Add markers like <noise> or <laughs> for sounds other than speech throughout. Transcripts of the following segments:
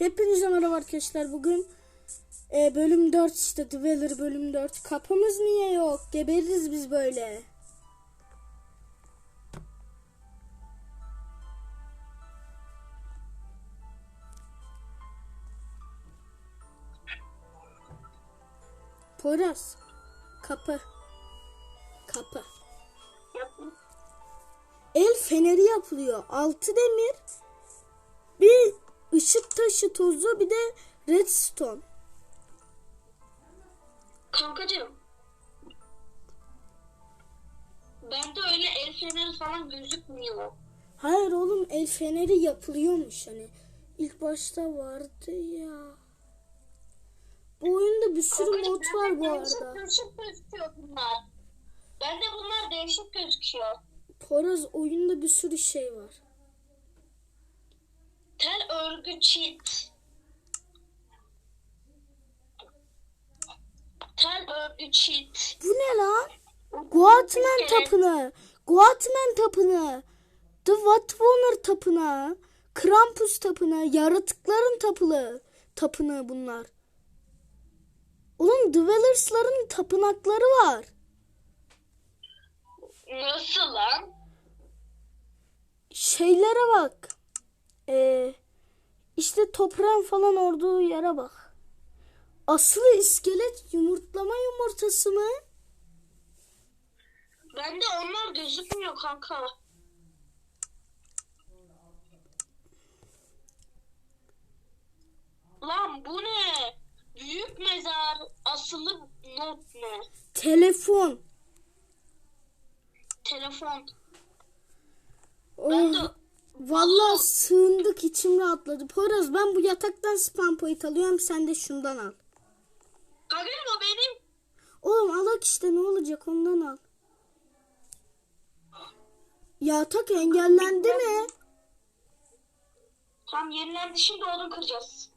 Hepinize merhaba arkadaşlar. Bugün e, bölüm 4 işte Dweller bölüm 4. Kapımız niye yok? Gebeririz biz böyle. Poyraz. Kapı. Kapı. El feneri yapılıyor. Altı demir. Bir ışık taşı tozu bir de redstone. Kankacığım. Bende öyle el feneri falan gözükmüyor. Hayır oğlum el feneri yapılıyormuş hani. İlk başta vardı ya. Bu oyunda bir sürü Kankacığım, mod var bu arada. değişik gözüküyor bunlar. Bende bunlar değişik gözüküyor. Poraz oyunda bir sürü şey var. Tel örgü çit. Tel örgü çit. Bu ne lan? Guatman tapınağı. Guatman tapınağı. The Watwoner tapınağı. Krampus tapınağı. Yaratıkların tapınağı. Tapınağı bunlar. Oğlum Dwellers'ların tapınakları var. Nasıl lan? Şeylere bak. Ee, işte toprağın falan olduğu yere bak. Aslı iskelet yumurtlama yumurtası mı? Bende onlar gözükmüyor kanka. Lan bu ne? Büyük mezar asılı not ne? Telefon. Telefon. Ben de Vallahi sığındık içim rahatladı. Poyraz ben bu yataktan spam point alıyorum sen de şundan al. Kanka o benim. Oğlum alak işte ne olacak ondan al. Yatak engellendi mi? Tam yenilendi şimdi onu kıracağız.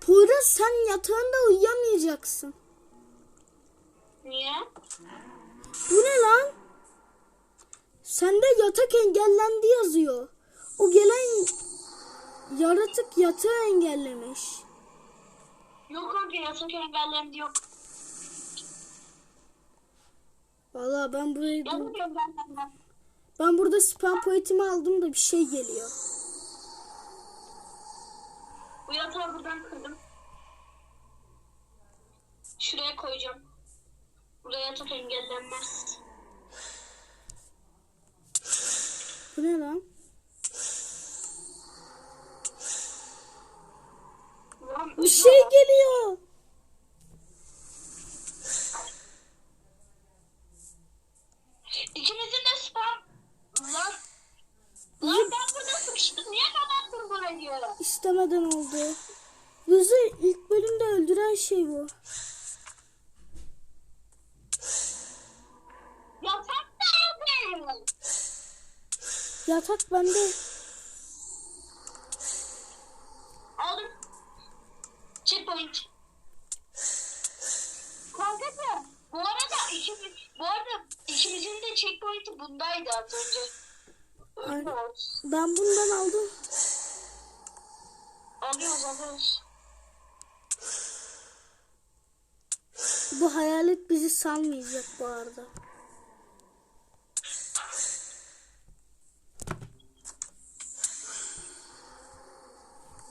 Poyraz sen yatağında uyuyamayacaksın. Niye? Bu ne lan? Sende yatak engellendi yazıyor. O gelen yaratık yatağı engellemiş. Yok kanka yasak engellendi yok. Vallahi ben burayı Yasak engellendi. ben burada spam pointimi aldım da bir şey geliyor. Bu yatağı buradan kırdım. Şuraya koyacağım. Burada yatak engellenmez. Bu ne lan? Lan Bir şey geliyor. İkimizin de spam. Lan. Lan ben burada sıkıştım. Niye kapattın burayı? İstemeden oldu. Bizi ilk bölümde öldüren şey bu. Yatak nerede? Yatak bende. Aldım. Checkpoint. Kankacığım. Bu arada ikimiz, bu arada ikimizin de checkpoint'i bundaydı az önce. Alıyoruz. Ben bundan aldım. Alıyoruz alıyoruz. Bu hayalet bizi salmayacak bu arada.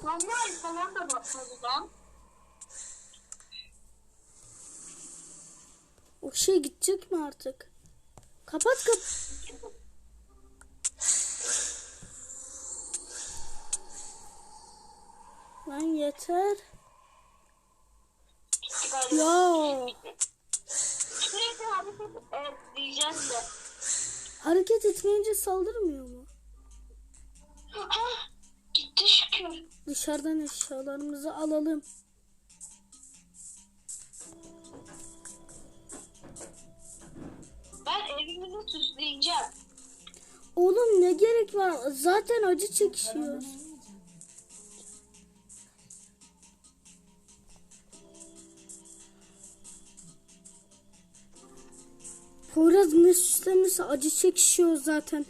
Vallahi falan da bakmadı lan. O şey gidecek mi artık? Kapat kap. Lan yeter. Ya Sürekli hareket de. hareket etmeyince saldırmıyor mu? Ah, gitti şükür. Dışarıdan eşyalarımızı alalım. Ben evimizi süsleyeceğim. Oğlum ne gerek var? Zaten acı çekişiyoruz. Poyraz ne süslemesi acı çekişiyor zaten.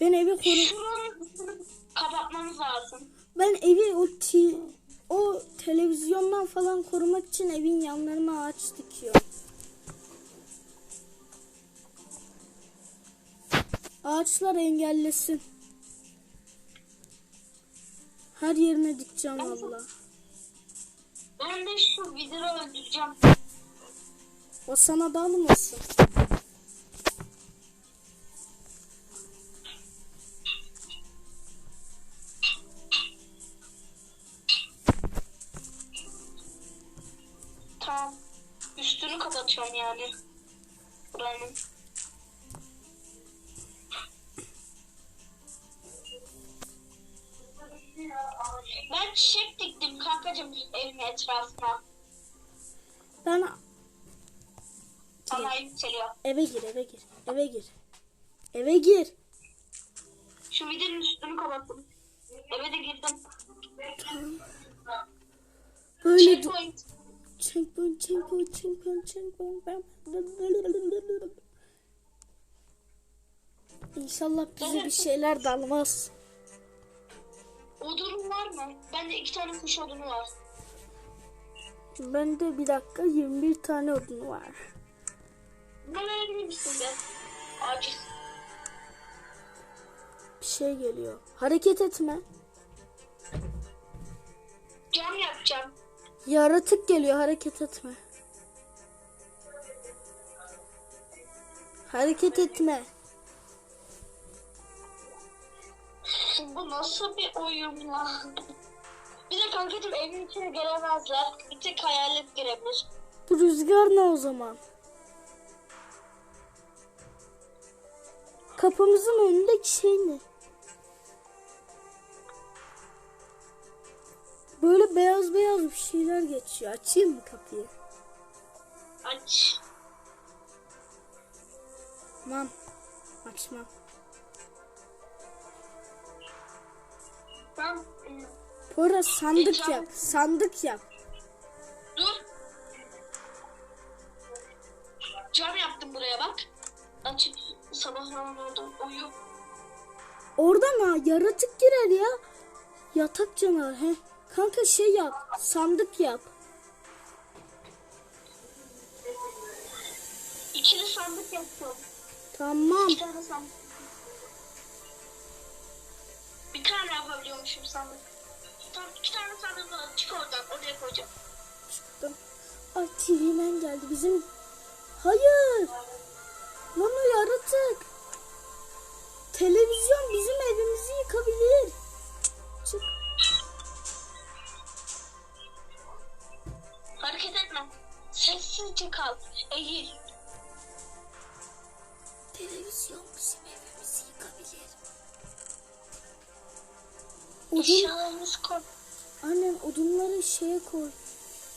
Ben evi koru... Kapatmamız lazım. Ben evi o ti, o televizyondan falan korumak için evin yanlarına ağaç dikiyorum. Ağaçlar engellesin. Her yerine dikeceğim valla. Ben de şu vidiri öldüreceğim. O sana da olsun. Tamam. Üstünü kapatıyorum yani. Eve gir eve gir eve gir. Eve gir. Şu videonun üstünü kapattım. Eve de girdim. Böyle Checkpoint. Checkpoint, checkpoint, checkpoint, checkpoint. İnşallah bize bir şeyler dalmaz. Odun var mı? Bende iki tane kuş odunu var. Bende bir dakika 21 tane odun var. Bana verebilir misin be? Aciz. Bir şey geliyor. Hareket etme. Cam yapacağım. Yaratık geliyor hareket etme. Hareket etme. Bu nasıl bir oyun lan? Bir de kankacığım evin içine gelemezler. Bir tek hayalet girebilir. Bu rüzgar ne o zaman? Kapımızın önündeki şey ne? Böyle beyaz beyaz bir şeyler geçiyor. Açayım mı kapıyı? Aç. Tamam. Açmam. Ben Pora sandık Geçen- yap. Sandık yap. Açıp sabahlan orada uyu. Oradan ha yaratık girer ya. Yatak canavar he. Kanka şey yap. Sandık yap. İkili sandık yaptım. Tamam. İki tane sandık. Bir tane yapabiliyormuşum sandık. Tamam iki tane sandık var. Çık oradan oraya koyacağım. Çıktım. Ay TV'men geldi bizim. Hayır. Lan o yaratık. Televizyon bizim evimizi yıkabilir. Çık. Hareket etme. Sessizce kal. Eğil. Televizyon bizim evimizi yıkabilir. Odun, Eşyalarımızı koy. annem odunları şeye koy.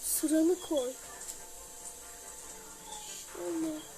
Sıralı koy. Şöyle.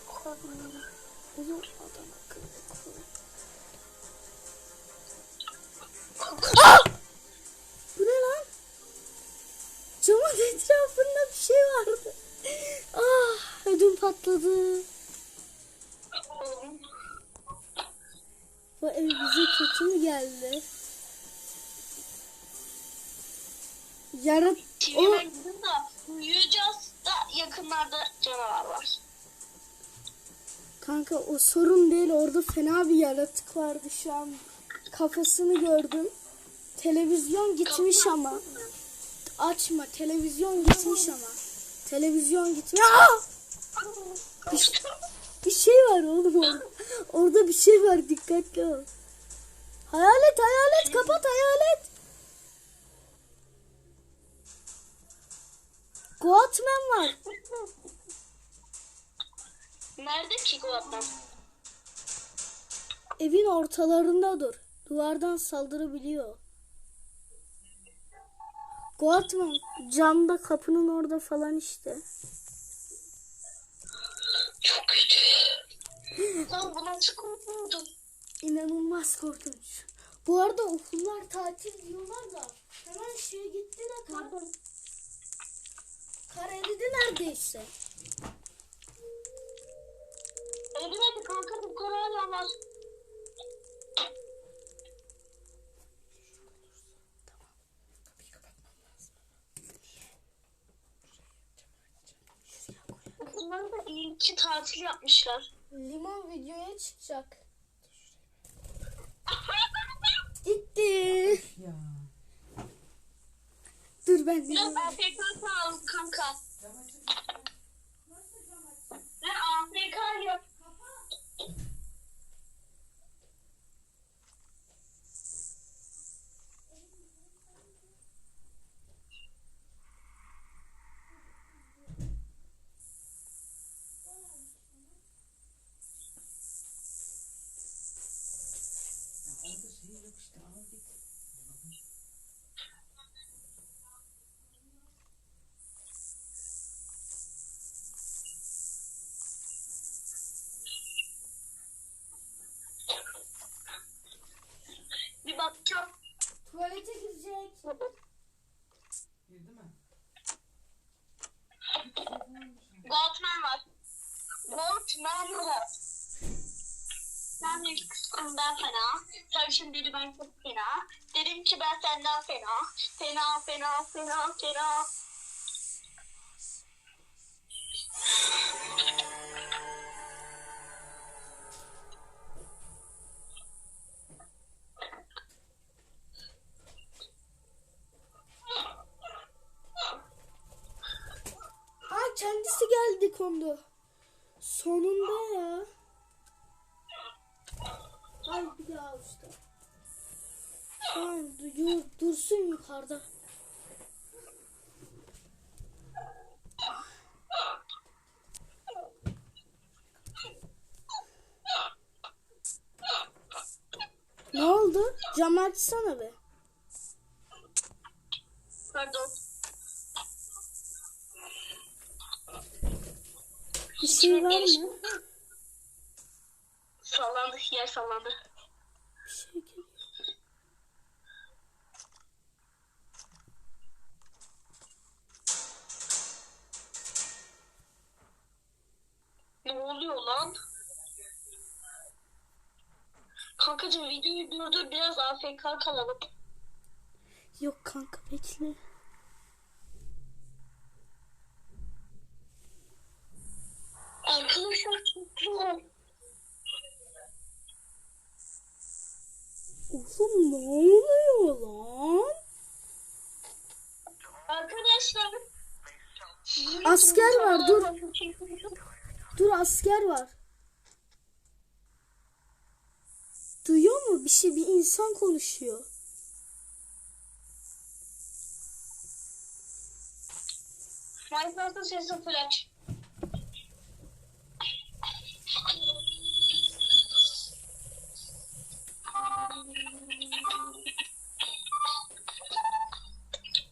O sorun değil orada fena bir yaratık vardı şu an. Kafasını gördüm. Televizyon gitmiş ama. Açma televizyon gitmiş ama. Televizyon gitmiş. Bir, bir şey var oğlum orada. Orada bir şey var dikkatli ol. Hayalet hayalet kapat hayalet. Goatman var. Nerede ki adam? Evin ortalarında dur. Duvardan saldırabiliyor. Goatman camda kapının orada falan işte. Çok kötü. Lan buna çıkamadım. İnanılmaz korkunç. Bu arada okullar tatil diyorlar da hemen şey gitti de kar, kar eridi neredeyse. E kanka bu kadar yavaş. Bunlar da iyi ki tatil yapmışlar. Limon videoya çıkacak. <laughs> Gitti. Ya. Dur ben Biraz daha tekrar şimdi dedi ben çok fena. Dedim ki ben senden fena. Fena fena fena fena. Aa kendisi geldi kondu. Yukarıda. Ne oldu? Cam açsana be. Pardon. Bir şey var mı? Sallandı, yer sallandı. Bir şey geliyor. Ne oluyor lan? Kankacığım videoyu durdur biraz AFK kalalım. Yok kanka bekle. Arkadaşlar çok zor. Oğlum ne oluyor lan? Arkadaşlar. Asker var, dur. Dur asker var. Duyuyor mu? Bir şey bir insan konuşuyor. Minecraft'ın sesi full aç.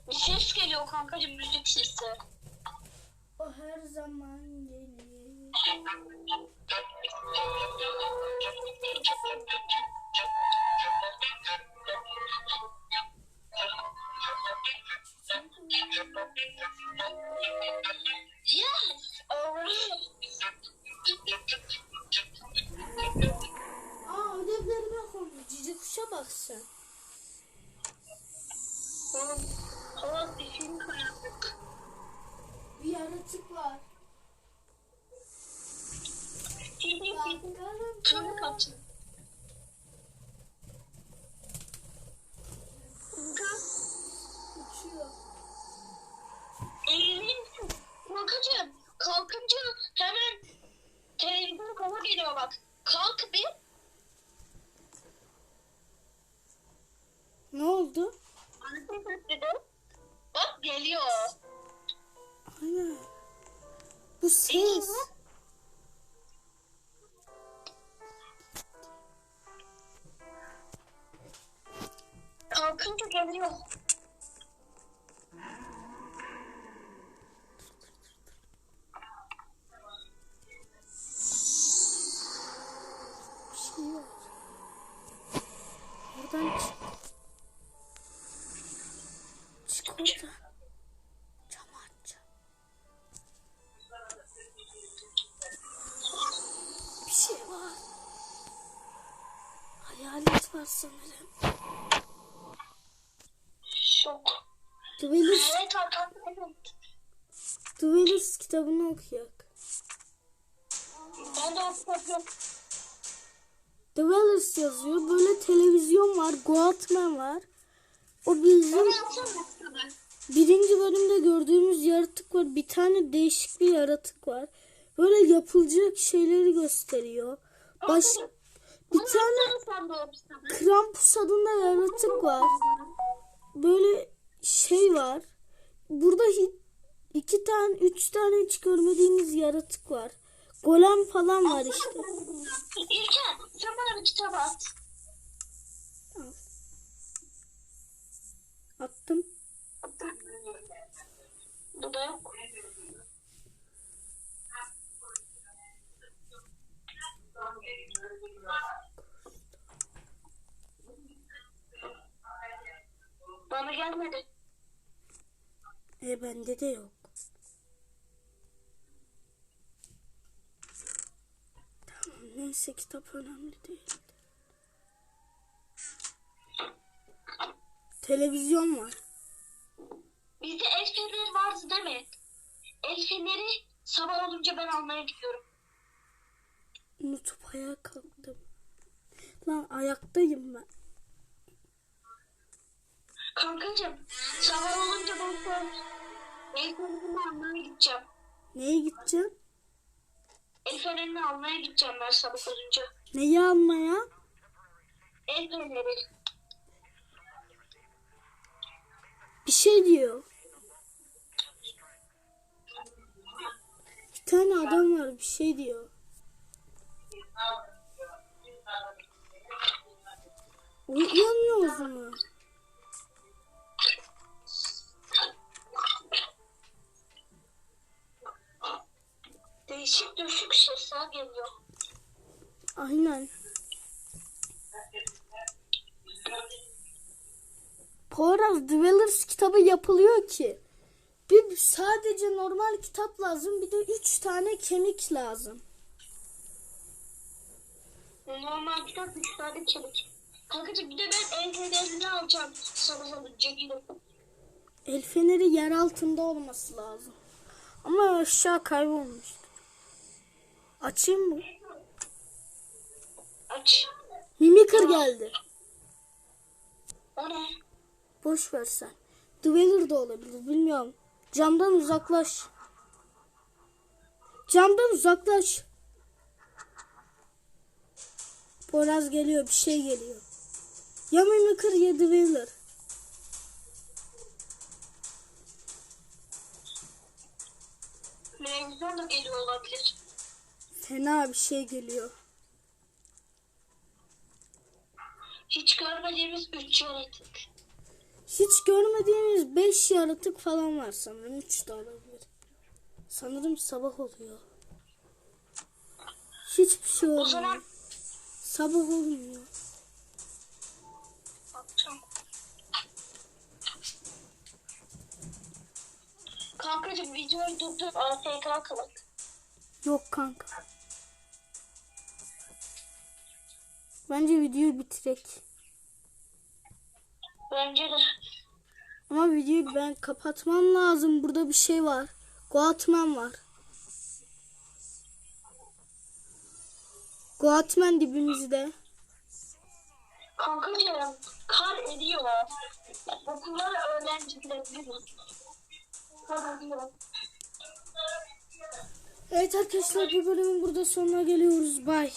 Bir ses geliyor kankacığım müzik sesi. O her zaman Yes, alright. Aa ödevlerime konu. Cici kuşa bak sen. Oğlum, hava bir film karanlık. Bir yaratık var. Bakalım. Tüm kaçın. Uçuyor. Eğilin. Kankacığım, kalkınca hemen televizyon kafa geliyor bak. Kalk bir. Ne oldu? Bak geliyor. Aynen. Bu ses. Kalkınca Var sanırım. Şok. Duelist, Evet arkadaşlar. Duelist kitabını okuyak. Ben de o kitap yok. Dwellers yazıyor. Böyle televizyon var. Goatman var. O bizim birinci bölümde gördüğümüz yaratık var. Bir tane değişik bir yaratık var. Böyle yapılacak şeyleri gösteriyor. Baş, bir tane. Krampus adında yaratık var. Böyle şey var. Burada hi- iki tane, üç tane hiç görmediğimiz yaratık var. Golem falan var işte. İlker sen bana bir kitap at. Attım. Bu da yok. Bana gelmedi. E bende de yok. Tamam neyse kitap önemli değil. Televizyon var. Bizde el feneri vardı değil mi? El feneri sabah olunca ben almaya gidiyorum. Unutup ayağa kalktım. Lan ayaktayım ben. Kankacığım sabah olunca sen el fenerini almaya gideceğim. Neye gideceğim? El fenerini almaya gideceğim ben sabah olunca. Neyi almaya? El feneri. Bir şey diyor. Bir tane adam var bir şey diyor. Uyanmıyor o zaman. Değişik düşük sesler geliyor. Aynen. Poyraz Dwellers kitabı yapılıyor ki. Bir sadece normal kitap lazım bir de üç tane kemik lazım. Normal kitap üç tane çelik. Kankacığım bir de ben el fenerini alacağım sabah olunca gidip. El feneri yer altında olması lazım. Ama aşağı kaybolmuştu. Açayım mı? Aç. Mimikır geldi. O ne? Boş ver sen. Dweller de olabilir bilmiyorum. Camdan uzaklaş. Camdan uzaklaş. Poyraz geliyor bir şey geliyor. Ya Mimikır ya Dweller. Televizyon da geliyor olabilir. Fena bir şey geliyor. Hiç görmediğimiz üç yaratık. Hiç görmediğimiz 5 yaratık falan var sanırım. 3 de olabilir. Sanırım sabah oluyor. Hiçbir şey O olmuyor. zaman Sabah olmuyor. Kankacığım videoyu durdur. AFK kalın. Yok kanka. Bence videoyu bitirek. Bence de. Ama videoyu ben kapatmam lazım. Burada bir şey var. Goatman var. Goatman dibimizde. Kankacığım kar ediyor. Okullar öğrenci gidebiliyor. Kar ediyor. Evet arkadaşlar bir bölümün burada sonuna geliyoruz. Bye.